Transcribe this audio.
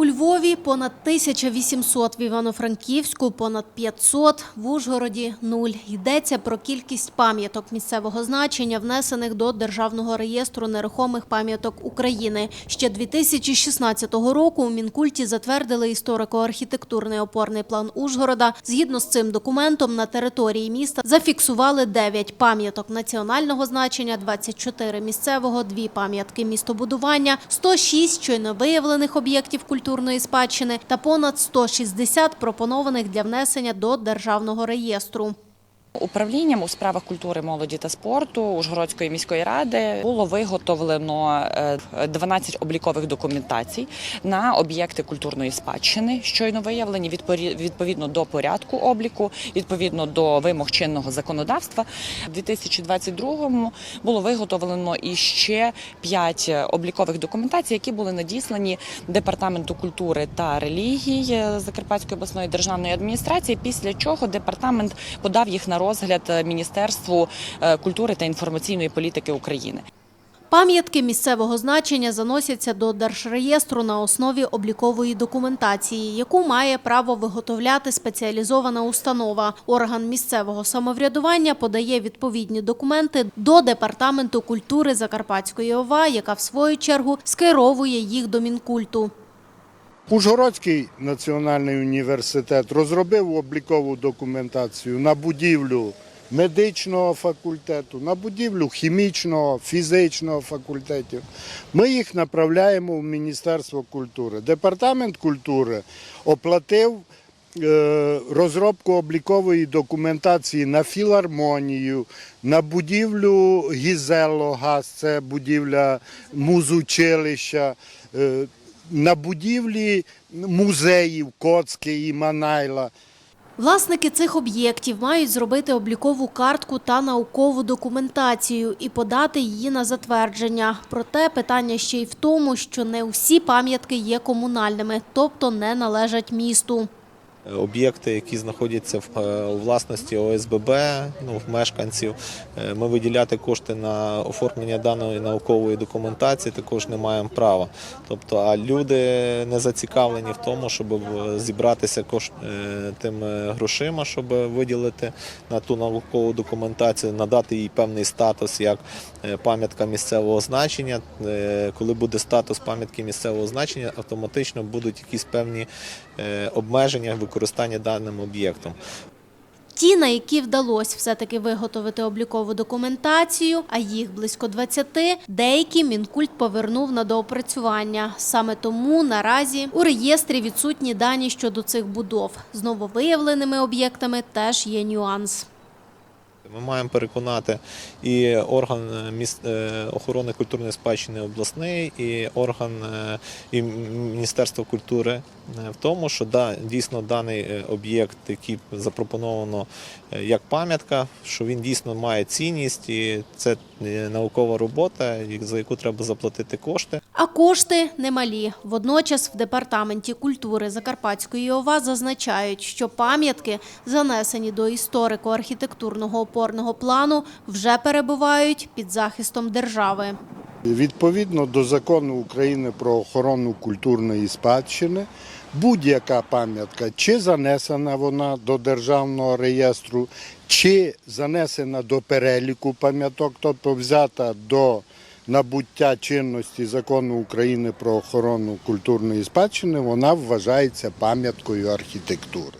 У Львові понад 1800, в Івано-Франківську понад 500, в Ужгороді – нуль. Йдеться про кількість пам'яток місцевого значення, внесених до Державного реєстру нерухомих пам'яток України. Ще 2016 року у Мінкульті затвердили історико-архітектурний опорний план Ужгорода. Згідно з цим документом на території міста зафіксували 9 пам'яток національного значення, 24 місцевого, 2 пам'ятки містобудування, 106 щойно виявлених об'єктів культурної спадщини та понад 160 пропонованих для внесення до державного реєстру. Управлінням у справах культури, молоді та спорту Ужгородської міської ради було виготовлено е, 12 облікових документацій на об'єкти культурної спадщини, щойно виявлені відповідно до порядку обліку, відповідно до вимог чинного законодавства. У 2022 було виготовлено іще 5 облікових документацій, які були надіслані департаменту культури та релігій е, Закарпатської обласної державної адміністрації. Після чого департамент подав їх на розгляд е, Міністерству е, культури та інформаційної політики України. Пам'ятки місцевого значення заносяться до Держреєстру на основі облікової документації, яку має право виготовляти спеціалізована установа. Орган місцевого самоврядування подає відповідні документи до Департаменту культури Закарпатської ОВА, яка в свою чергу скеровує їх до Мінкульту. Ужгородський національний університет розробив облікову документацію на будівлю медичного факультету, на будівлю хімічного, фізичного факультетів. Ми їх направляємо в Міністерство культури. Департамент культури оплатив е, розробку облікової документації на філармонію, на будівлю Гізело ГАЗ, це будівля музучилища. На будівлі музеїв Коцки і Манайла. Власники цих об'єктів мають зробити облікову картку та наукову документацію і подати її на затвердження. Проте питання ще й в тому, що не усі пам'ятки є комунальними, тобто не належать місту. Об'єкти, які знаходяться в е, власності ОСББ, ну, в мешканців, е, ми виділяти кошти на оформлення даної наукової документації також не маємо права. Тобто, а люди не зацікавлені в тому, щоб зібратися кош... е, тими грошима, щоб виділити на ту наукову документацію, надати їй певний статус як е, пам'ятка місцевого значення. Е, Коли буде статус пам'ятки місцевого значення, автоматично будуть якісь певні е, обмеження використання даним об'єктом. Ті, на які вдалося все-таки виготовити облікову документацію, а їх близько 20, деякі Мінкульт повернув на доопрацювання. Саме тому наразі у реєстрі відсутні дані щодо цих будов. З нововиявленими об'єктами теж є нюанс. Ми маємо переконати і орган е, міс- е, охорони культурної спадщини обласний, і орган е, і Міністерство культури в тому, що да, дійсно даний об'єкт, який запропоновано як пам'ятка, що він дійсно має цінність, і це наукова робота, за яку треба заплатити кошти. А кошти немалі. Водночас в департаменті культури Закарпатської ОВА зазначають, що пам'ятки, занесені до історико-архітектурного опорного плану, вже перебувають під захистом держави. Відповідно до закону України про охорону культурної спадщини, будь-яка пам'ятка, чи занесена вона до державного реєстру, чи занесена до переліку пам'яток, тобто взята до набуття чинності закону України про охорону культурної спадщини, вона вважається пам'яткою архітектури.